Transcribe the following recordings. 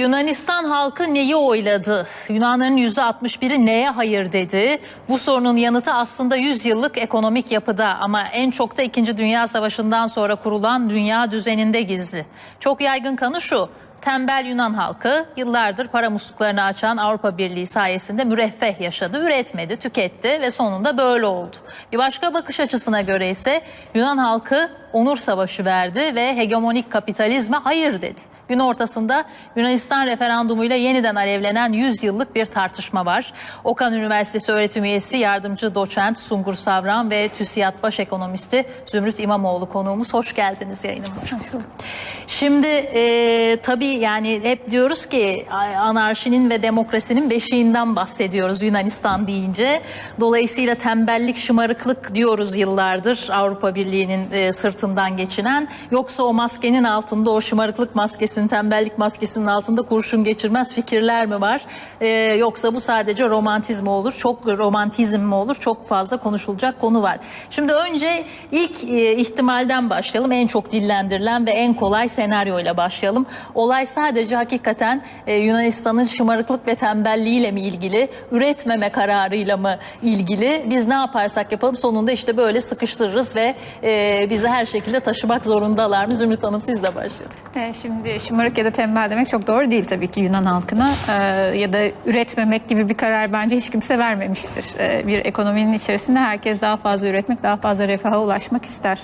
Yunanistan halkı neyi oyladı? Yunanların %61'i neye hayır dedi? Bu sorunun yanıtı aslında 100 yıllık ekonomik yapıda ama en çok da 2. Dünya Savaşı'ndan sonra kurulan dünya düzeninde gizli. Çok yaygın kanı şu. Tembel Yunan halkı yıllardır para musluklarını açan Avrupa Birliği sayesinde müreffeh yaşadı, üretmedi, tüketti ve sonunda böyle oldu. Bir başka bakış açısına göre ise Yunan halkı onur savaşı verdi ve hegemonik kapitalizme hayır dedi. Gün ortasında Yunanistan referandumuyla yeniden alevlenen 100 yıllık bir tartışma var. Okan Üniversitesi öğretim üyesi yardımcı doçent Sungur Savran ve TÜSİAD baş ekonomisti Zümrüt İmamoğlu konuğumuz. Hoş geldiniz yayınımıza. Şimdi e, tabii yani hep diyoruz ki anarşinin ve demokrasinin beşiğinden bahsediyoruz Yunanistan deyince. Dolayısıyla tembellik, şımarıklık diyoruz yıllardır Avrupa Birliği'nin e, sırtından geçinen. Yoksa o maskenin altında o şımarıklık maskesinin, tembellik maskesinin altında kurşun geçirmez fikirler mi var? E, yoksa bu sadece romantizm olur? Çok romantizm mi olur? Çok fazla konuşulacak konu var. Şimdi önce ilk e, ihtimalden başlayalım. En çok dillendirilen ve en kolay senaryoyla başlayalım. Olay sadece hakikaten e, Yunanistan'ın şımarıklık ve tembelliğiyle mi ilgili, üretmeme kararıyla mı ilgili? Biz ne yaparsak yapalım sonunda işte böyle sıkıştırırız ve e, bizi her şekilde taşımak zorundalar mı? Zümrüt Hanım siz de başlayın. E, Şimdi şımarık ya da tembel demek çok doğru değil tabii ki Yunan halkına E, ya da üretmemek gibi bir karar bence hiç kimse vermemiştir. E, bir ekonominin içerisinde herkes daha fazla üretmek, daha fazla refaha ulaşmak ister.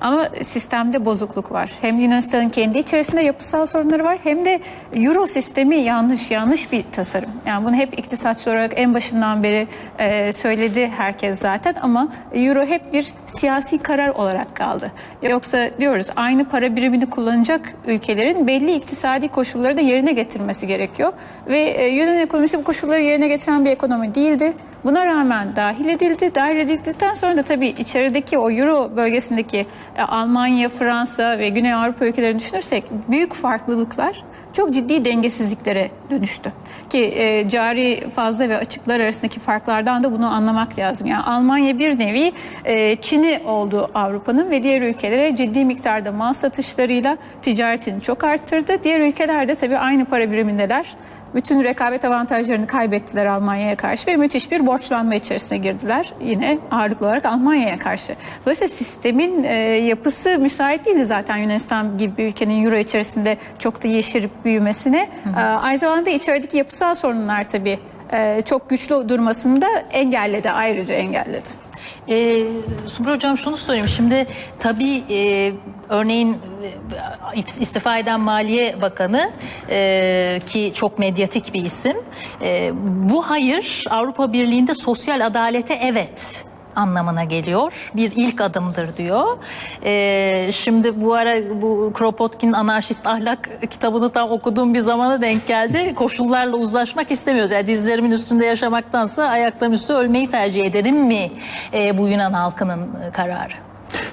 Ama sistemde bozukluk var. Hem Yunanistan'ın kendi içerisinde yapısal sorunları var hem de Euro sistemi yanlış, yanlış bir tasarım. Yani bunu hep iktisatçı olarak en başından beri e, söyledi herkes zaten ama Euro hep bir siyasi karar olarak kaldı. Yoksa diyoruz aynı para birimini kullanacak ülkelerin belli iktisadi koşulları da yerine getirmesi gerekiyor. Ve e, Yunan ekonomisi bu koşulları yerine getiren bir ekonomi değildi. Buna rağmen dahil edildi. Dahil edildikten sonra da tabii içerideki o Euro bölgesindeki e, Almanya, Fransa ve Güney Avrupa ülkelerini düşünürsek büyük farklılıklar çok ciddi dengesizliklere dönüştü. Ki e, cari fazla ve açıklar arasındaki farklardan da bunu anlamak lazım. Yani Almanya bir nevi e, Çin'i oldu Avrupa'nın ve diğer ülkelere ciddi miktarda mal satışlarıyla ticaretini çok arttırdı. Diğer ülkeler de tabii aynı para birimindeler. Bütün rekabet avantajlarını kaybettiler Almanya'ya karşı ve müthiş bir borçlanma içerisine girdiler. Yine ağırlıklı olarak Almanya'ya karşı. Dolayısıyla sistemin e, yapısı müsait değildi zaten Yunanistan gibi bir ülkenin Euro içerisinde çok da yeşerip büyümesine. E, aynı zamanda içerideki yapısal sorunlar tabii e, çok güçlü durmasını da engelledi, ayrıca engelledi. Ee, Subra Hocam şunu sorayım. Şimdi tabii e, örneğin e, istifa eden Maliye Bakanı e, ki çok medyatik bir isim. e, bu hayır Avrupa Birliği'nde sosyal adalete evet anlamına geliyor. Bir ilk adımdır diyor. Ee, şimdi bu ara bu Kropotkin Anarşist Ahlak kitabını tam okuduğum bir zamana denk geldi. Koşullarla uzlaşmak istemiyoruz. Yani dizlerimin üstünde yaşamaktansa ayaklarım üstü ölmeyi tercih ederim mi? Ee, bu Yunan halkının kararı.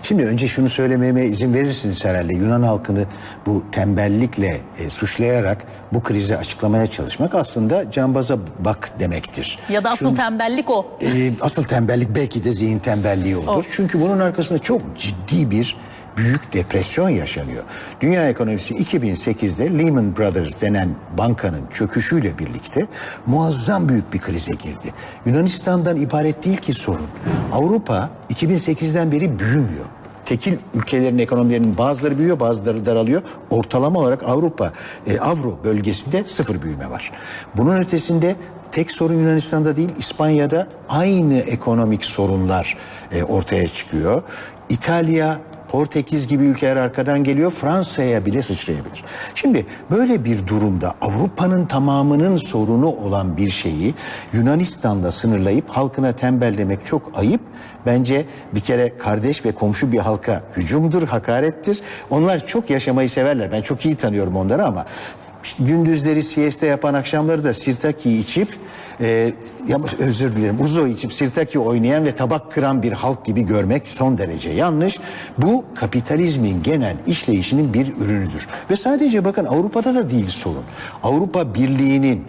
Şimdi önce şunu söylememe izin verirsiniz herhalde. Yunan halkını bu tembellikle e, suçlayarak bu krizi açıklamaya çalışmak aslında cambaza bak demektir. Ya da asıl Çünkü- tembellik o. e, asıl tembellik belki de zihin tembelliği olur. Çünkü bunun arkasında çok ciddi bir büyük depresyon yaşanıyor. Dünya ekonomisi 2008'de Lehman Brothers denen bankanın çöküşüyle birlikte muazzam büyük bir krize girdi. Yunanistan'dan ibaret değil ki sorun. Avrupa 2008'den beri büyümüyor. Tekil ülkelerin ekonomilerinin bazıları büyüyor, bazıları daralıyor. Ortalama olarak Avrupa, e, Avro bölgesinde sıfır büyüme var. Bunun ötesinde tek sorun Yunanistan'da değil, İspanya'da aynı ekonomik sorunlar e, ortaya çıkıyor. İtalya, Portekiz gibi ülkeler arkadan geliyor, Fransa'ya bile sıçrayabilir. Şimdi böyle bir durumda Avrupa'nın tamamının sorunu olan bir şeyi Yunanistan'la sınırlayıp halkına tembel demek çok ayıp. Bence bir kere kardeş ve komşu bir halka hücumdur, hakarettir. Onlar çok yaşamayı severler. Ben çok iyi tanıyorum onları ama işte gündüzleri siesta yapan akşamları da sirtaki içip e, ya özür dilerim uzo içip sirtaki oynayan ve tabak kıran bir halk gibi görmek son derece yanlış. Bu kapitalizmin genel işleyişinin bir ürünüdür. Ve sadece bakın Avrupa'da da değil sorun. Avrupa Birliği'nin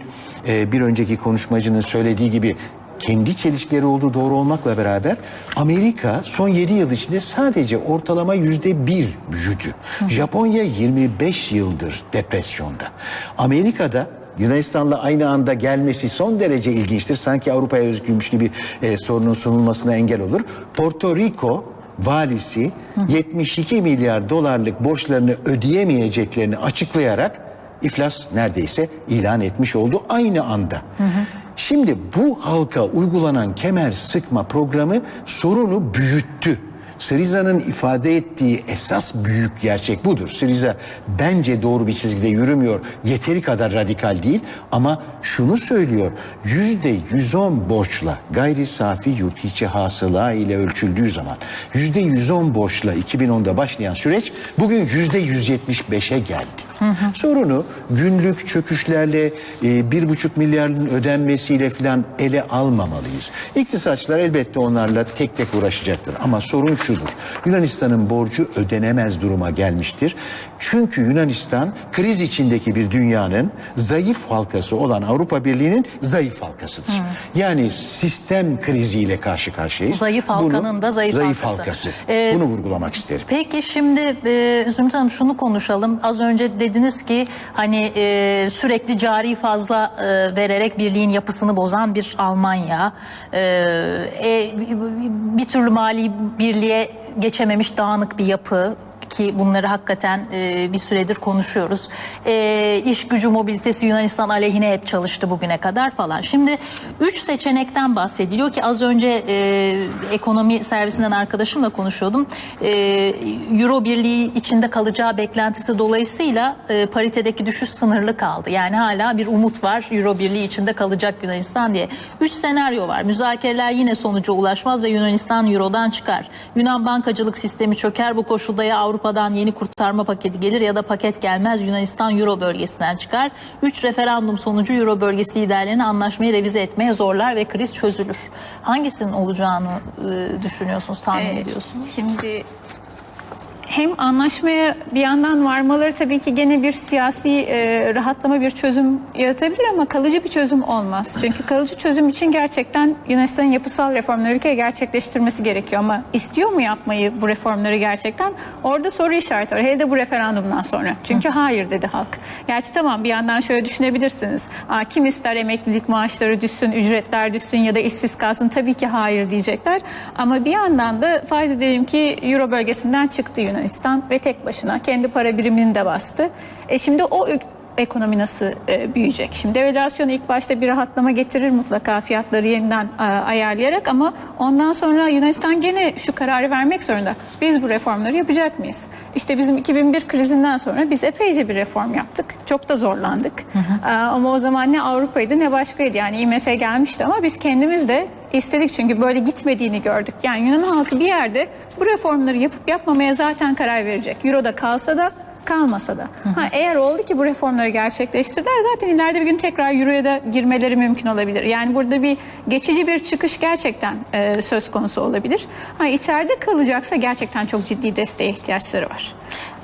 e, bir önceki konuşmacının söylediği gibi kendi çelişkileri olduğu doğru olmakla beraber Amerika son 7 yıl içinde sadece ortalama yüzde bir büyüdü. Japonya 25 yıldır depresyonda. Amerika'da Yunanistan'la aynı anda gelmesi son derece ilginçtir. Sanki Avrupa'ya özgüymüş gibi e, sorunun sunulmasına engel olur. Porto Rico valisi 72 milyar dolarlık borçlarını ödeyemeyeceklerini açıklayarak iflas neredeyse ilan etmiş oldu aynı anda. Şimdi bu halka uygulanan kemer sıkma programı sorunu büyüttü. Syriza'nın ifade ettiği esas büyük gerçek budur. Syriza bence doğru bir çizgide yürümüyor. Yeteri kadar radikal değil ama şunu söylüyor. Yüzde 110 borçla gayri safi yurt içi hasıla ile ölçüldüğü zaman yüzde 110 borçla 2010'da başlayan süreç bugün yüzde 175'e geldi. Sorunu günlük çöküşlerle e, bir buçuk milyarın ödenmesiyle filan ele almamalıyız. İktisatçılar elbette onlarla tek tek uğraşacaktır. Ama sorun şudur. Yunanistan'ın borcu ödenemez duruma gelmiştir. Çünkü Yunanistan kriz içindeki bir dünyanın zayıf halkası olan Avrupa Birliği'nin zayıf halkasıdır. Yani sistem kriziyle karşı karşıyayız. Zayıf halkanın da zayıf halkası. halkası. Ee, Bunu vurgulamak isterim. Peki şimdi e, Zümrüt Hanım şunu konuşalım. Az önce dediniz ki hani e, sürekli cari fazla e, vererek birliğin yapısını bozan bir Almanya. E, e, bir türlü mali birliğe geçememiş dağınık bir yapı ki bunları hakikaten e, bir süredir konuşuyoruz. E, iş gücü mobilitesi Yunanistan aleyhine hep çalıştı bugüne kadar falan. Şimdi üç seçenekten bahsediliyor ki az önce e, ekonomi servisinden arkadaşımla konuşuyordum. E, Euro birliği içinde kalacağı beklentisi dolayısıyla e, paritedeki düşüş sınırlı kaldı. Yani hala bir umut var Euro birliği içinde kalacak Yunanistan diye. Üç senaryo var. Müzakereler yine sonuca ulaşmaz ve Yunanistan Euro'dan çıkar. Yunan bankacılık sistemi çöker. Bu koşulda ya Avrupa'dan yeni kurtarma paketi gelir ya da paket gelmez Yunanistan Euro bölgesinden çıkar. Üç referandum sonucu Euro bölgesi liderlerini anlaşmayı revize etmeye zorlar ve kriz çözülür. Hangisinin olacağını e, düşünüyorsunuz, tahmin Evet, ediyorsunuz? Şimdi hem anlaşmaya bir yandan varmaları tabii ki gene bir siyasi e, rahatlama bir çözüm yaratabilir ama kalıcı bir çözüm olmaz. Çünkü kalıcı çözüm için gerçekten Yunanistan'ın yapısal reformları ülkeye gerçekleştirmesi gerekiyor ama istiyor mu yapmayı bu reformları gerçekten? Orada soru işareti var. Hele de bu referandumdan sonra. Çünkü hayır dedi halk. Gerçi tamam bir yandan şöyle düşünebilirsiniz. Aa, kim ister emeklilik maaşları düşsün, ücretler düşsün ya da işsiz kalsın? Tabii ki hayır diyecekler. Ama bir yandan da farz edelim ki Euro bölgesinden çıktı Yunanistan ve tek başına kendi para birimini de bastı. E şimdi o ekonomi nasıl e, büyüyecek? Şimdi devalüasyon ilk başta bir rahatlama getirir mutlaka fiyatları yeniden e, ayarlayarak ama ondan sonra Yunanistan gene şu kararı vermek zorunda. Biz bu reformları yapacak mıyız? İşte bizim 2001 krizinden sonra biz epeyce bir reform yaptık. Çok da zorlandık. E, ama o zaman ne Avrupa'ydı ne başkaydı. Yani IMF gelmişti ama biz kendimiz de istedik çünkü böyle gitmediğini gördük. Yani Yunan halkı bir yerde bu reformları yapıp yapmamaya zaten karar verecek. Euro'da kalsa da kalmasa da. Ha, eğer oldu ki bu reformları gerçekleştirdiler zaten ileride bir gün tekrar Euro'ya da girmeleri mümkün olabilir. Yani burada bir geçici bir çıkış gerçekten e, söz konusu olabilir. Ha, içeride kalacaksa gerçekten çok ciddi desteğe ihtiyaçları var.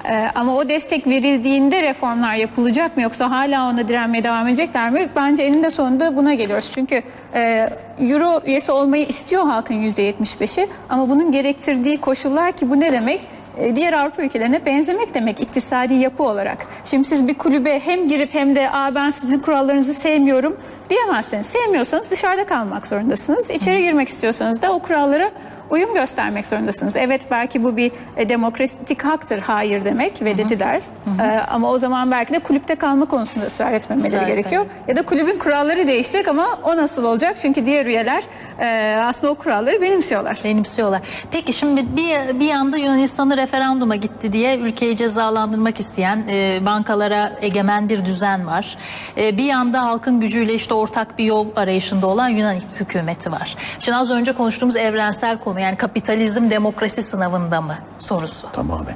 E, ama o destek verildiğinde reformlar yapılacak mı yoksa hala ona direnmeye devam edecekler mi? Bence eninde sonunda buna geliyoruz. Çünkü e, Euro üyesi olmayı istiyor halkın %75'i ama bunun gerektirdiği koşullar ki bu ne demek? E, diğer Avrupa ülkelerine benzemek demek iktisadi yapı olarak. Şimdi siz bir kulübe hem girip hem de Aa, ben sizin kurallarınızı sevmiyorum diyemezsiniz. Sevmiyorsanız dışarıda kalmak zorundasınız. İçeri girmek istiyorsanız da o kurallara uyum göstermek zorundasınız. Evet belki bu bir e, demokratik haktır hayır demek ve dediler. E, ama o zaman belki de kulüpte kalma konusunda ısrar etmemeleri Israr gerekiyor. Ya da kulübün kuralları değişecek ama o nasıl olacak? Çünkü diğer üyeler e, aslında o kuralları benimsiyorlar. benimsiyorlar. Peki şimdi bir, bir yanda Yunanistan'ı referanduma gitti diye ülkeyi cezalandırmak isteyen e, bankalara egemen bir düzen var. E, bir yanda halkın gücüyle işte ortak bir yol arayışında olan Yunan hükümeti var. Şimdi az önce konuştuğumuz evrensel konu yani kapitalizm demokrasi sınavında mı sorusu. Tamamen.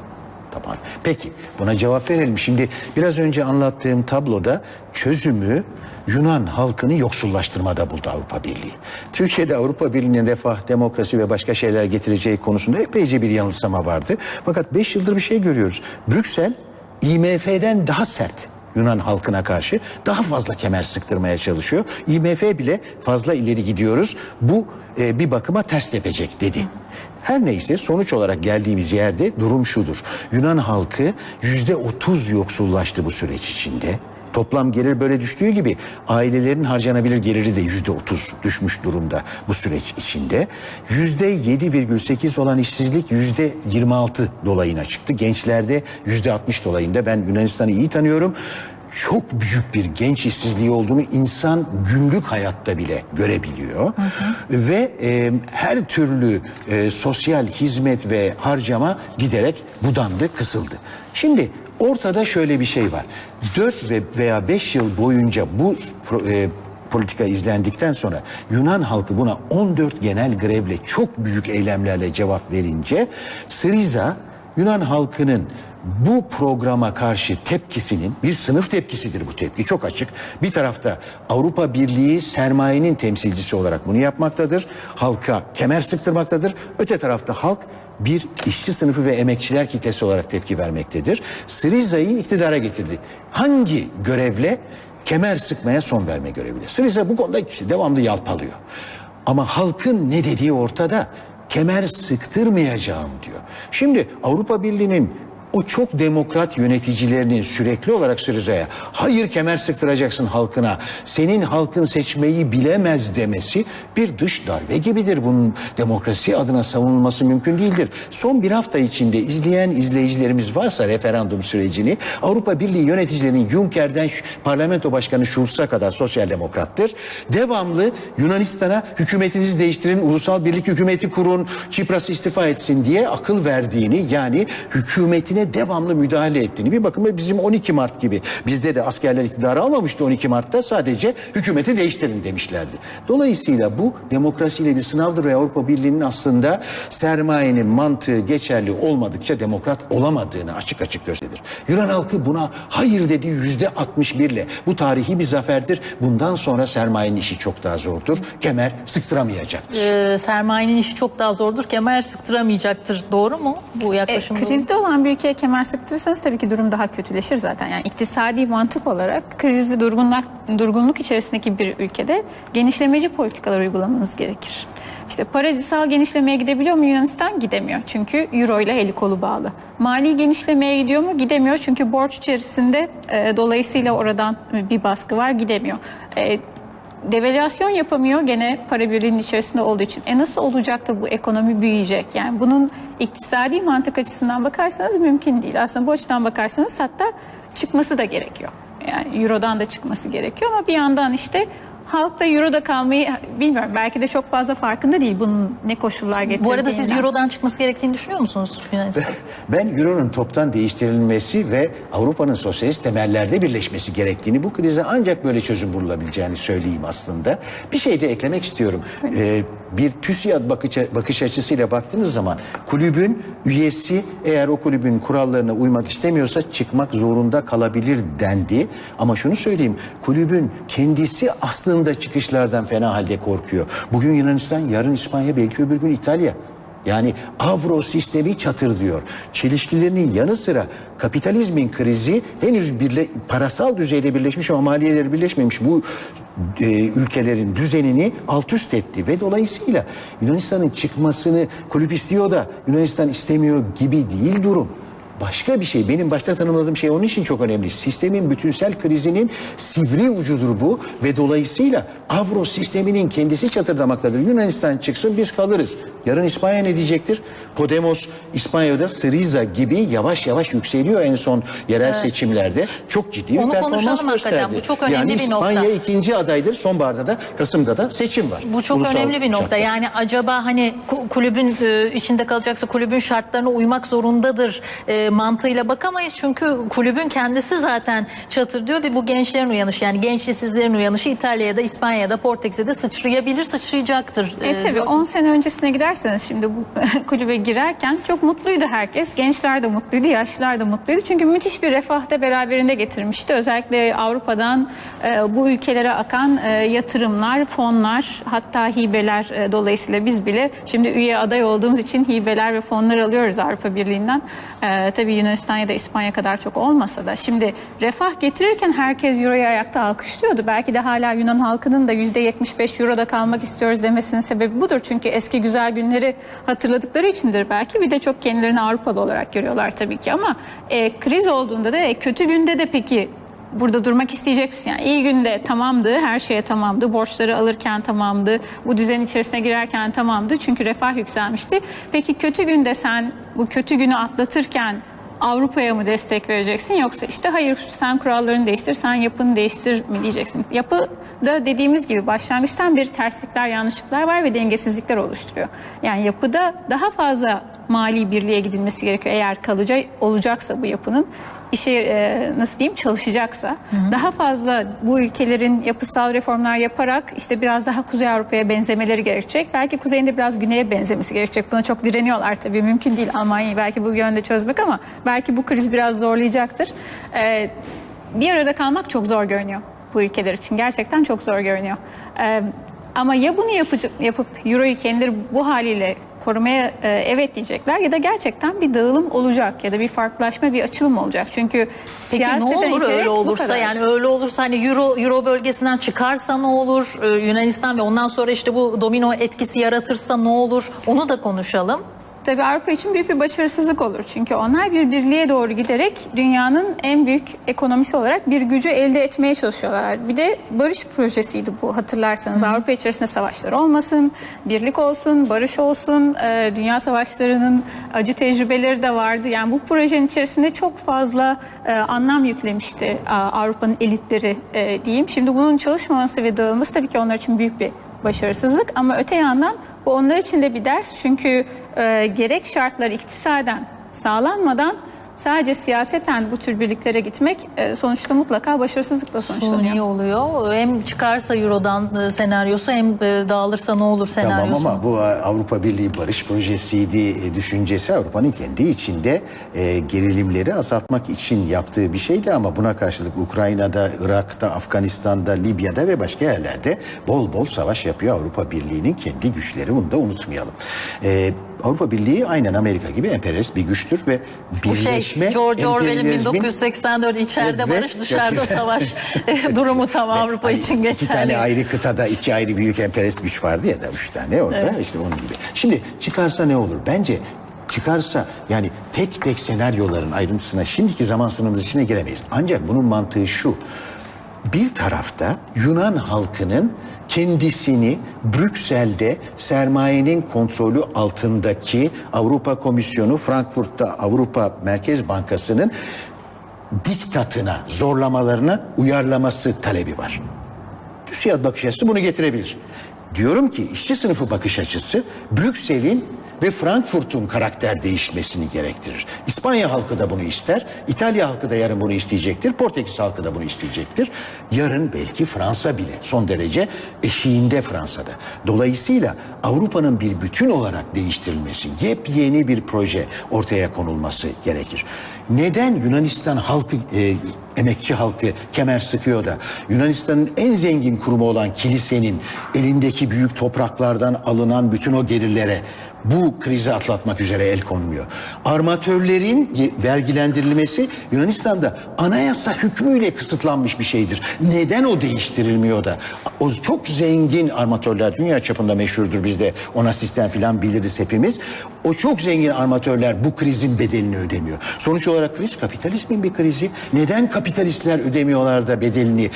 Tamam. Peki buna cevap verelim. Şimdi biraz önce anlattığım tabloda çözümü Yunan halkını yoksullaştırmada buldu Avrupa Birliği. Türkiye'de Avrupa Birliği'nin refah, demokrasi ve başka şeyler getireceği konusunda epeyce bir yanılsama vardı. Fakat 5 yıldır bir şey görüyoruz. Brüksel IMF'den daha sert Yunan halkına karşı daha fazla kemer sıktırmaya çalışıyor. IMF bile fazla ileri gidiyoruz. Bu e, bir bakıma ters tepecek dedi. Her neyse sonuç olarak geldiğimiz yerde durum şudur. Yunan halkı yüzde otuz yoksullaştı bu süreç içinde. Toplam gelir böyle düştüğü gibi ailelerin harcanabilir geliri de yüzde otuz düşmüş durumda bu süreç içinde. Yüzde yedi virgül sekiz olan işsizlik yüzde yirmi altı dolayına çıktı. Gençlerde yüzde altmış dolayında ben Yunanistan'ı iyi tanıyorum çok büyük bir genç işsizliği olduğunu insan günlük hayatta bile görebiliyor. Ve e, her türlü e, sosyal hizmet ve harcama giderek budandı, kısıldı. Şimdi ortada şöyle bir şey var. 4 ve veya 5 yıl boyunca bu e, politika izlendikten sonra Yunan halkı buna 14 genel grevle çok büyük eylemlerle cevap verince Syriza Yunan halkının bu programa karşı tepkisinin bir sınıf tepkisidir bu tepki çok açık. Bir tarafta Avrupa Birliği sermayenin temsilcisi olarak bunu yapmaktadır. Halka kemer sıktırmaktadır. Öte tarafta halk bir işçi sınıfı ve emekçiler kitlesi olarak tepki vermektedir. Syriza'yı iktidara getirdi. Hangi görevle? Kemer sıkmaya son verme göreviyle. Syriza bu konuda işte devamlı yalpalıyor. Ama halkın ne dediği ortada kemer sıktırmayacağım diyor. Şimdi Avrupa Birliği'nin o çok demokrat yöneticilerinin sürekli olarak Syriza'ya hayır kemer sıktıracaksın halkına senin halkın seçmeyi bilemez demesi bir dış darbe gibidir. Bunun demokrasi adına savunulması mümkün değildir. Son bir hafta içinde izleyen izleyicilerimiz varsa referandum sürecini Avrupa Birliği yöneticilerinin Juncker'den parlamento başkanı Schulz'a kadar sosyal demokrattır. Devamlı Yunanistan'a hükümetinizi değiştirin, ulusal birlik hükümeti kurun, Çipras istifa etsin diye akıl verdiğini yani hükümetine devamlı müdahale ettiğini bir bakıma bizim 12 Mart gibi bizde de askerler iktidarı almamıştı 12 Mart'ta sadece hükümeti değiştirin demişlerdi. Dolayısıyla bu demokrasiyle bir sınavdır ve Avrupa Birliği'nin aslında sermayenin mantığı geçerli olmadıkça demokrat olamadığını açık açık gösterir. Yunan halkı buna hayır dediği yüzde 61 ile bu tarihi bir zaferdir. Bundan sonra sermayenin işi çok daha zordur. Kemer sıktıramayacaktır. Ee, sermayenin işi çok daha zordur. Kemer sıktıramayacaktır. Doğru mu bu E, yaklaşım? mu? krizde olan bir ülkeye kemer sıktırırsanız tabii ki durum daha kötüleşir zaten. Yani iktisadi mantık olarak krizli durgunluk, durgunluk içerisindeki bir ülkede genişlemeci politikalar uygulamanız gerekir. İşte parasal genişlemeye gidebiliyor mu Yunanistan? Gidemiyor. Çünkü euro ile eli kolu bağlı. Mali genişlemeye gidiyor mu? Gidemiyor. Çünkü borç içerisinde e, dolayısıyla oradan bir baskı var. Gidemiyor. E, devalüasyon yapamıyor gene para birliğinin içerisinde olduğu için. E nasıl olacak da bu ekonomi büyüyecek? Yani bunun iktisadi mantık açısından bakarsanız mümkün değil. Aslında bu açıdan bakarsanız hatta çıkması da gerekiyor. Yani Euro'dan da çıkması gerekiyor ama bir yandan işte halk da Euro'da kalmayı bilmiyorum belki de çok fazla farkında değil bunun ne koşullar getirdiğinden. Bu arada siz Euro'dan çıkması gerektiğini düşünüyor musunuz Yunanistan? Ben Euro'nun toptan değiştirilmesi ve Avrupa'nın sosyalist temellerde birleşmesi gerektiğini, bu krize ancak böyle çözüm bulabileceğini söyleyeyim aslında. Bir şey de eklemek istiyorum. Ee, bir TÜSİAD bakış, bakış açısıyla baktığınız zaman kulübün üyesi eğer o kulübün kurallarına uymak istemiyorsa çıkmak zorunda kalabilir dendi. Ama şunu söyleyeyim, kulübün kendisi aslında çıkışlardan fena halde korkuyor. Bugün Yunanistan, yarın İspanya, belki öbür gün İtalya. Yani avro sistemi çatır diyor. Çelişkilerinin yanı sıra kapitalizmin krizi henüz birle, parasal düzeyde birleşmiş ama maliyeleri birleşmemiş bu e, ülkelerin düzenini alt üst etti ve dolayısıyla Yunanistan'ın çıkmasını kulüp istiyor da Yunanistan istemiyor gibi değil durum. Başka bir şey. Benim başta tanımladığım şey onun için çok önemli. Sistemin bütünsel krizinin sivri ucudur bu ve dolayısıyla avro sisteminin kendisi çatırdamaktadır. Yunanistan çıksın biz kalırız. Yarın İspanya ne diyecektir? Podemos İspanya'da Syriza gibi yavaş yavaş yükseliyor en son yerel seçimlerde. Çok ciddi bir Onu performans konuşalım hakikaten. gösterdi. Bu çok önemli yani bir nokta. İspanya ikinci adaydır. Sonbaharda da Kasım'da da seçim var. Bu çok Ulusal önemli bir nokta. çapta. Yani acaba hani ku- kulübün e, içinde kalacaksa kulübün şartlarına uymak zorundadır e, mantığıyla bakamayız. Çünkü kulübün kendisi zaten çatır diyor ve bu gençlerin uyanışı yani genç işsizlerin uyanışı İtalya'da, İspanya'da, Portekiz'de de sıçrayabilir, sıçrayacaktır. E, E, tabii diyorsunuz. 10 sene öncesine giderseniz şimdi bu kulübe girerken çok mutluydu herkes. Gençler de mutluydu, yaşlılar da mutluydu. Çünkü müthiş bir refah da beraberinde getirmişti. Özellikle Avrupa'dan e, bu ülkelere akan e, yatırımlar, fonlar hatta hibeler e, dolayısıyla biz bile şimdi üye aday olduğumuz için hibeler ve fonlar alıyoruz Avrupa Birliği'nden. E, tabii Yunanistan ya da İspanya kadar çok olmasa da şimdi refah getirirken herkes Euro'yu ayakta alkışlıyordu. Belki de hala Yunan halkının da %75 Euro'da kalmak istiyoruz demesinin sebebi budur. Çünkü eski güzel günleri hatırladıkları içindir belki. Bir de çok kendilerini Avrupalı olarak görüyorlar tabii ki ama e, kriz olduğunda da e, kötü günde de peki burada durmak isteyecek misin? Yani iyi günde tamamdı, her şeye tamamdı, borçları alırken tamamdı, bu düzen içerisine girerken tamamdı çünkü refah yükselmişti. Peki kötü günde sen bu kötü günü atlatırken Avrupa'ya mı destek vereceksin yoksa işte hayır sen kurallarını değiştir, sen yapını değiştir mi diyeceksin? Yapı da dediğimiz gibi başlangıçtan bir terslikler, yanlışlıklar var ve dengesizlikler oluşturuyor. Yani yapıda daha fazla mali birliğe gidilmesi gerekiyor eğer kalıcı olacaksa bu yapının işe e, nasıl diyeyim çalışacaksa daha fazla bu ülkelerin yapısal reformlar yaparak işte biraz daha Kuzey Avrupa'ya benzemeleri gerekecek. Belki kuzeyinde biraz güneye benzemesi gerekecek. Buna çok direniyorlar tabii. Mümkün değil Almanya'yı belki bu yönde çözmek ama belki bu kriz biraz zorlayacaktır. E, bir arada kalmak çok zor görünüyor bu ülkeler için. Gerçekten çok zor görünüyor. E, ama ya bunu yapıcı, yapıp Euro'yu kendileri bu haliyle korumaya e, evet diyecekler ya da gerçekten bir dağılım olacak ya da bir farklılaşma, bir açılım olacak. Çünkü Peki ne olur öyle olursa yani öyle olursa hani euro euro bölgesinden çıkarsa ne olur? Ee, Yunanistan ve ondan sonra işte bu domino etkisi yaratırsa ne olur? Onu da konuşalım. Tabii Avrupa için büyük bir başarısızlık olur. Çünkü onlar bir birliğe doğru giderek dünyanın en büyük ekonomisi olarak bir gücü elde etmeye çalışıyorlar. Bir de barış projesiydi bu hatırlarsanız. Avrupa içerisinde savaşlar olmasın, birlik olsun, barış olsun. Ee, Dünya savaşlarının acı tecrübeleri de vardı. Yani bu projenin içerisinde çok fazla e, anlam yüklemişti e, Avrupa'nın elitleri e, diyeyim. Şimdi bunun çalışmaması ve dağılması tabii ki onlar için büyük bir başarısızlık ama öte yandan bu onlar için de bir ders. Çünkü e, gerek şartlar iktisaden sağlanmadan sadece siyaseten bu tür birliklere gitmek e, sonuçta mutlaka başarısızlıkla sonuçlanıyor. Suni oluyor. Hem çıkarsa Euro'dan e, senaryosu hem e, dağılırsa ne olur senaryosu. Tamam ama bu Avrupa Birliği barış projesiydi e, düşüncesi Avrupa'nın kendi içinde e, gerilimleri azaltmak için yaptığı bir şeydi ama buna karşılık Ukrayna'da, Irak'ta, Afganistan'da, Libya'da ve başka yerlerde bol bol savaş yapıyor Avrupa Birliği'nin kendi güçleri bunu da unutmayalım. E, Avrupa Birliği aynen Amerika gibi emperyalist bir güçtür ve Bu şey birleşme George Orwell'in emperyalizmin- 1984 içeride Evet. barış dışarıda savaş durumu tam Avrupa için İki tane geçerli. ayrı kıtada iki ayrı büyük emperyalist güç vardı ya da üç tane orada işte onun gibi. Şimdi çıkarsa ne olur? Bence çıkarsa yani tek tek senaryoların ayrıntısına şimdiki zaman sınırımız içine giremeyiz. Ancak bunun mantığı şu. Bir tarafta Yunan halkının kendisini Brüksel'de sermayenin kontrolü altındaki Avrupa Komisyonu, Frankfurt'ta Avrupa Merkez Bankası'nın diktatına, zorlamalarına uyarlaması talebi var. TÜSİAD bakış açısı bunu getirebilir. Diyorum ki işçi sınıfı bakış açısı Brüksel'in ve Frankfurt'un karakter değişmesini gerektirir. İspanya halkı da bunu ister, İtalya halkı da yarın bunu isteyecektir, Portekiz halkı da bunu isteyecektir. Yarın belki Fransa bile son derece eşiğinde Fransa'da. Dolayısıyla Avrupa'nın bir bütün olarak değiştirilmesi, yepyeni bir proje ortaya konulması gerekir. Neden Yunanistan halkı, e, emekçi halkı kemer sıkıyor da Yunanistan'ın en zengin kurumu olan kilisenin elindeki büyük topraklardan alınan bütün o gelirlere bu krizi atlatmak üzere el konmuyor. Armatörlerin vergilendirilmesi Yunanistan'da anayasa hükmüyle kısıtlanmış bir şeydir. Neden o değiştirilmiyor da? O çok zengin armatörler dünya çapında meşhurdur bizde ona sistem filan biliriz hepimiz. O çok zengin armatörler bu krizin bedelini ödemiyor. Sonuç olarak kriz kapitalizmin bir krizi. Neden kapitalistler ödemiyorlar da bedelini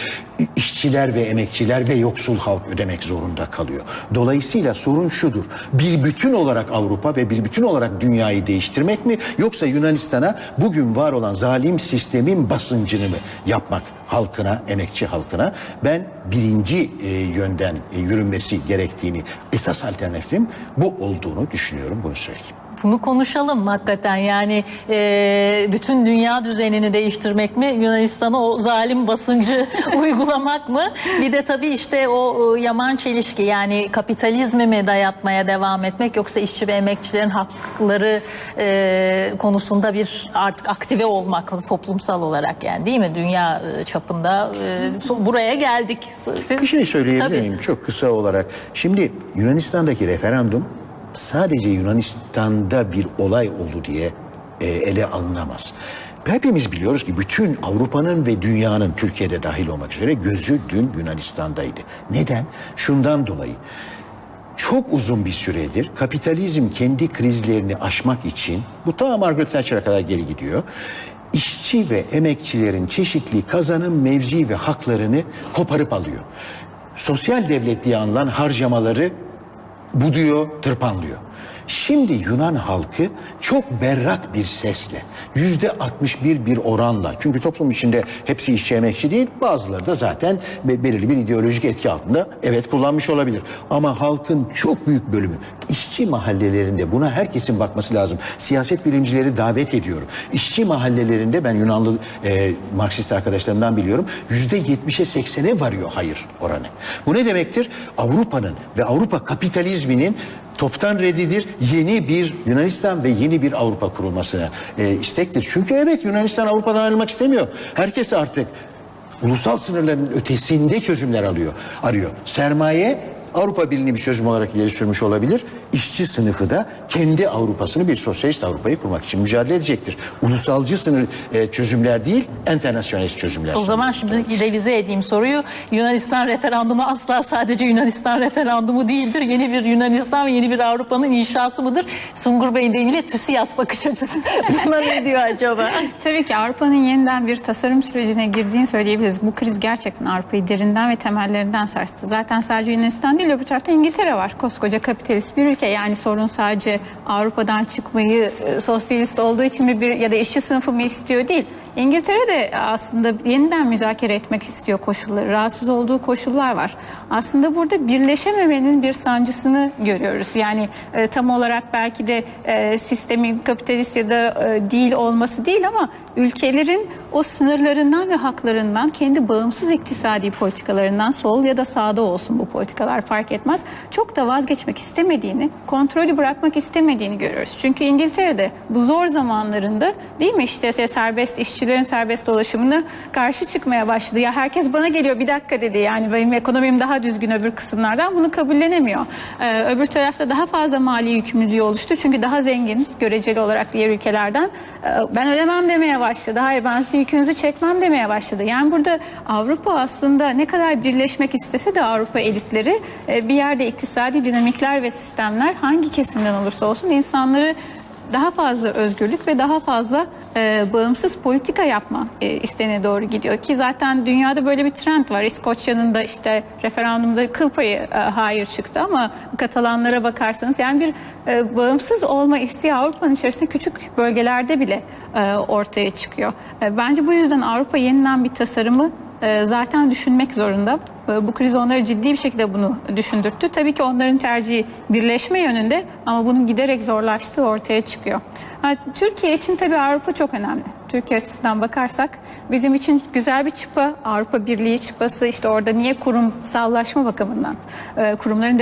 işçiler ve emekçiler ve yoksul halk ödemek zorunda kalıyor. Dolayısıyla sorun şudur. Bir bütün olarak Avrupa ve bir bütün olarak dünyayı değiştirmek mi yoksa Yunanistan'a bugün var olan zalim sistemin basıncını mı yapmak halkına, emekçi halkına? Ben birinci e, yönden e, yürünmesi gerektiğini, esas alternatifim bu olduğunu düşünüyorum. Bunu söyleyeyim. Bunu konuşalım hakikaten yani e, bütün dünya düzenini değiştirmek mi Yunanistan'a o zalim basıncı uygulamak mı bir de tabii işte o e, yaman çelişki yani kapitalizmi mi dayatmaya devam etmek yoksa işçi ve emekçilerin hakları e, konusunda bir artık aktive olmak toplumsal olarak yani değil mi dünya e, çapında e, so- buraya geldik. Siz- Bir şey söyleyebilir Tabii. miyim çok kısa olarak? Şimdi Yunanistan'daki referandum sadece Yunanistan'da bir olay oldu diye e, ele alınamaz. Hepimiz biliyoruz ki bütün Avrupa'nın ve dünyanın Türkiye'de dahil olmak üzere gözü dün Yunanistan'daydı. Neden? Şundan dolayı çok uzun bir süredir kapitalizm kendi krizlerini aşmak için bu ta Margaret Thatcher'a kadar geri gidiyor. İşçi ve emekçilerin çeşitli kazanım, mevzi ve haklarını koparıp alıyor. Sosyal devlet diye anılan harcamaları buduyor, tırpanlıyor. Şimdi Yunan halkı çok berrak bir sesle, yüzde 61 bir oranla, çünkü toplum içinde hepsi işçi emekçi değil, bazıları da zaten be- belirli bir ideolojik etki altında evet kullanmış olabilir. Ama halkın çok büyük bölümü işçi mahallelerinde buna herkesin bakması lazım. Siyaset bilimcileri davet ediyorum. İşçi mahallelerinde ben Yunanlı e, Marksist arkadaşlarımdan biliyorum yüzde 70'e 80'e varıyor hayır oranı. Bu ne demektir? Avrupa'nın ve Avrupa kapitalizminin toptan reddidir. Yeni bir Yunanistan ve yeni bir Avrupa kurulmasına e, istektir. Çünkü evet Yunanistan Avrupa'dan ayrılmak istemiyor. Herkes artık ulusal sınırların ötesinde çözümler alıyor, arıyor. Sermaye Avrupa Birliği'ni bir çözüm olarak ileri sürmüş olabilir. İşçi sınıfı da kendi Avrupa'sını bir sosyalist Avrupa'yı kurmak için mücadele edecektir. Ulusalcı sınır e, çözümler değil, internasyonalist çözümler. O zaman şimdi revize edeyim soruyu. Yunanistan referandumu asla sadece Yunanistan referandumu değildir. Yeni bir Yunanistan ve yeni bir Avrupa'nın inşası mıdır? Sungur Bey'in deyimiyle TÜSİAD bakış açısı. Buna ne diyor acaba? Tabii ki Avrupa'nın yeniden bir tasarım sürecine girdiğini söyleyebiliriz. Bu kriz gerçekten Avrupa'yı derinden ve temellerinden sarstı. Zaten sadece Yunanistan değil öbür tarafta İngiltere var. Koskoca kapitalist bir ülke. Yani sorun sadece Avrupa'dan çıkmayı e, sosyalist olduğu için mi bir ya da işçi sınıfı mı istiyor değil. İngiltere de aslında yeniden müzakere etmek istiyor koşulları. Rahatsız olduğu koşullar var. Aslında burada birleşememenin bir sancısını görüyoruz. Yani e, tam olarak belki de e, sistemin kapitalist ya da e, değil olması değil ama ülkelerin o sınırlarından ve haklarından kendi bağımsız iktisadi politikalarından sol ya da sağda olsun bu politikalar fark etmez. Çok da vazgeçmek istemediğini, kontrolü bırakmak istemediğini görüyoruz. Çünkü İngiltere'de bu zor zamanlarında değil mi işte serbest işçilerin serbest dolaşımına karşı çıkmaya başladı. Ya herkes bana geliyor bir dakika dedi yani benim ekonomim daha düzgün öbür kısımlardan bunu kabullenemiyor. Ee, öbür tarafta daha fazla mali yükümlülüğü oluştu. Çünkü daha zengin göreceli olarak diğer ülkelerden e, ben ödemem demeye başladı. Hayır ben sizin yükünüzü çekmem demeye başladı. Yani burada Avrupa aslında ne kadar birleşmek istese de Avrupa elitleri e, bir yerde iktisadi dinamikler ve sistemler hangi kesimden olursa olsun insanları daha fazla özgürlük ve daha fazla e, bağımsız politika yapma e, isteğine doğru gidiyor ki zaten dünyada böyle bir trend var. İskoçya'nın da işte referandumda kıl payı e, hayır çıktı ama Katalanlara bakarsanız yani bir e, bağımsız olma isteği Avrupa'nın içerisinde küçük bölgelerde bile e, ortaya çıkıyor. E, bence bu yüzden Avrupa yeniden bir tasarımı e, zaten düşünmek zorunda. E, Bu kriz onları ciddi bir şekilde bunu düşündürttü. Tabii ki onların tercihi birleşme yönünde ama bunun giderek zorlaştığı ortaya çıkıyor. Türkiye için tabii Avrupa çok önemli. Türkiye açısından bakarsak bizim için güzel bir çıpa, Avrupa Birliği çıpası işte orada niye kurumsallaşma bakımından, e, kurumların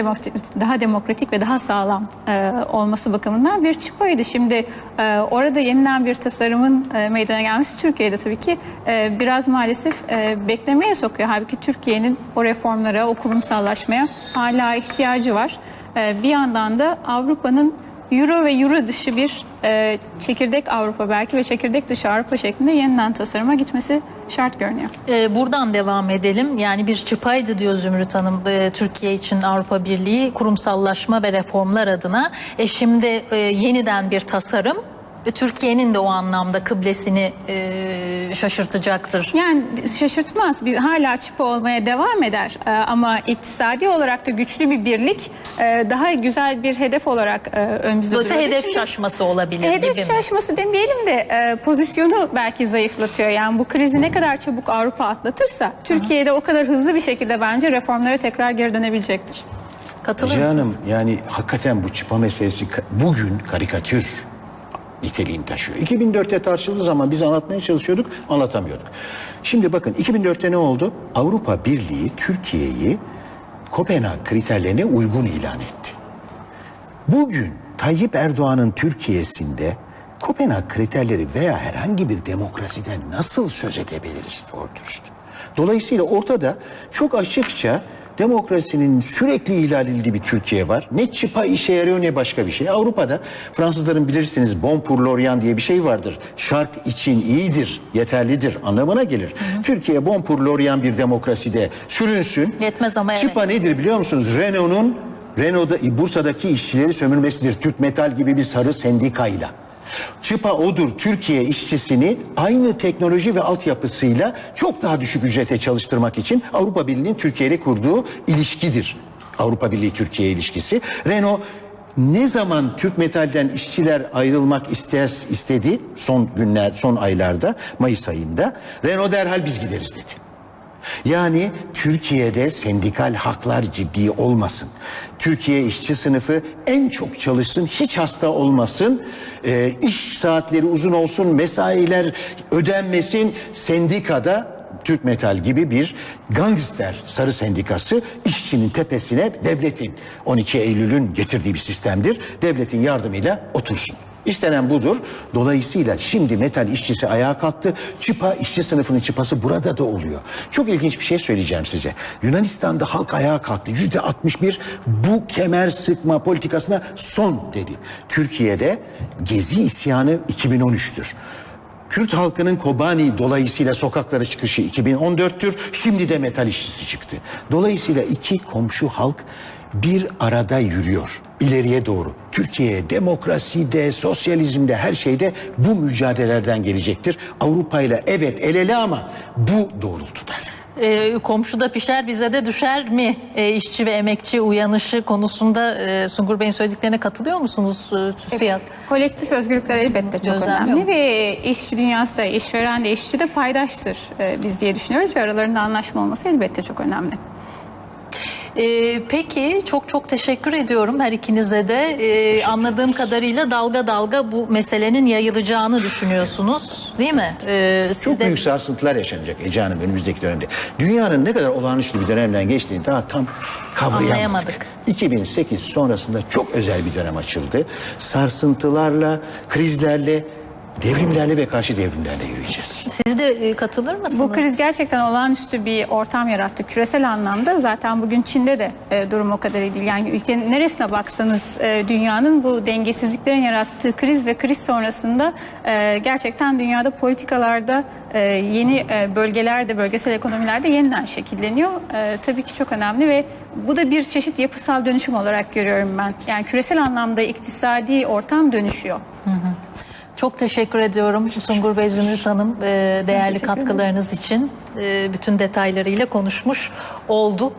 daha demokratik ve daha sağlam e, olması bakımından bir çıpaydı. Şimdi e, orada yeniden bir tasarımın meydana gelmesi Türkiye'de tabii ki biraz maalesef beklemeye sokuyor. Halbuki Türkiye'nin o reformlara, o kurumsallaşmaya hala ihtiyacı var. E, bir yandan da Avrupa'nın Euro ve Euro dışı bir e, çekirdek Avrupa belki ve çekirdek dışı Avrupa şeklinde yeniden tasarıma gitmesi şart görünüyor. Ee, buradan devam edelim. Yani bir çıpaydı diyor Zümrüt Hanım e, Türkiye için Avrupa Birliği kurumsallaşma ve reformlar adına. E şimdi e, yeniden bir tasarım. E, Türkiye'nin de o anlamda kıblesini e, şaşırtacaktır. Yani şaşırtmaz. Bir, hala çıpa olmaya devam eder. Ee, ama iktisadi olarak da güçlü bir birlik e, daha güzel bir hedef olarak e, önümüzde Dolayısıyla duruyor. hedef Şimdi- şaşması olabilir Hedef gibi mi? şaşması demeyelim de e, pozisyonu belki zayıflatıyor. Yani bu krizi ne kadar çabuk Avrupa atlatırsa Türkiye'de o kadar hızlı bir şekilde bence reformlara tekrar geri dönebilecektir. Katılır Ece mısınız? Hanım yani hakikaten bu çıpa meselesi bugün karikatür niteliğini taşıyor. 2004'te tartışıldığı zaman biz anlatmaya çalışıyorduk, anlatamıyorduk. Şimdi bakın 2004'te ne oldu? Avrupa Birliği Türkiye'yi Kopenhag kriterlerine uygun ilan etti. Bugün Tayyip Erdoğan'ın Türkiye'sinde Kopenhag kriterleri veya herhangi bir demokrasiden nasıl söz edebiliriz? Dolayısıyla ortada çok açıkça demokrasinin sürekli ihlal edildiği bir Türkiye var. Ne çıpa işe yarıyor ne başka bir şey. Avrupa'da Fransızların bilirsiniz bon pour l'Orient diye bir şey vardır. Şark için iyidir, yeterlidir anlamına gelir. Türkiye bon pour l'Orient bir demokraside sürünsün. Yetmez ama evet. Çıpa nedir biliyor musunuz? Renault'un Renault'da Bursa'daki işçileri sömürmesidir. Türk Metal gibi bir sarı sendikayla. Çıpa odur Türkiye işçisini aynı teknoloji ve altyapısıyla çok daha düşük ücrete çalıştırmak için Avrupa Birliği'nin Türkiye ile kurduğu ilişkidir. Avrupa Birliği Türkiye ilişkisi. Renault ne zaman Türk Metal'den işçiler ayrılmak ister istedi son günler son aylarda Mayıs ayında Renault derhal biz gideriz dedi. Yani Türkiye'de sendikal haklar ciddi olmasın. Türkiye işçi sınıfı en çok çalışsın, hiç hasta olmasın, e, iş saatleri uzun olsun, mesailer ödenmesin, sendikada Türk Metal gibi bir gangster sarı sendikası işçinin tepesine devletin 12 Eylül'ün getirdiği bir sistemdir. Devletin yardımıyla otursun. İstenen budur. Dolayısıyla şimdi metal işçisi ayağa kalktı. Çıpa işçi sınıfının çıpası burada da oluyor. Çok ilginç bir şey söyleyeceğim size. Yunanistan'da halk ayağa kalktı. Yüzde 61 bu kemer sıkma politikasına son dedi. Türkiye'de Gezi isyanı 2013'tür. Kürt halkının Kobani dolayısıyla sokaklara çıkışı 2014'tür. Şimdi de metal işçisi çıktı. Dolayısıyla iki komşu halk bir arada yürüyor ileriye doğru. Türkiye demokraside, sosyalizmde her şeyde bu mücadelelerden gelecektir. Avrupa ile evet el ele ama bu doğrultuda. E, komşuda pişer bize de düşer mi? E, işçi ve emekçi uyanışı konusunda e, Sungur Bey'in söylediklerine katılıyor musunuz e, Siyah? Kolektif özgürlükler elbette çok önemli ve işçi dünyası da işveren de işçi de paydaştır e, biz diye düşünüyoruz ve aralarında anlaşma olması elbette çok önemli. E, peki çok çok teşekkür ediyorum her ikinize de. E, anladığım kadarıyla dalga dalga bu meselenin yayılacağını düşünüyorsunuz değil mi? E, siz Çok de- büyük sarsıntılar yaşanacak Ece Hanım önümüzdeki dönemde. Dünyanın ne kadar olağanüstü bir dönemden geçtiğini daha tam kavrayamadık. Anlayamadık. 2008 sonrasında çok özel bir dönem açıldı. Sarsıntılarla, krizlerle, devrimlerle ve karşı devrimlerle yürüyeceğiz. Siz de e, katılır mısınız? Bu kriz gerçekten olağanüstü bir ortam yarattı küresel anlamda. Zaten bugün Çin'de de e, durum o kadar iyi değil. Yani ülkenin neresine baksanız e, dünyanın bu dengesizliklerin yarattığı kriz ve kriz sonrasında e, gerçekten dünyada politikalarda e, yeni e, bölgelerde, bölgesel ekonomilerde yeniden şekilleniyor. E, tabii ki çok önemli ve bu da bir çeşit yapısal dönüşüm olarak görüyorum ben. Yani küresel anlamda iktisadi ortam dönüşüyor. Çok teşekkür ediyorum Sungur Bey Zümrüt Hanım e, değerli katkılarınız için. E, bütün detaylarıyla konuşmuş olduk.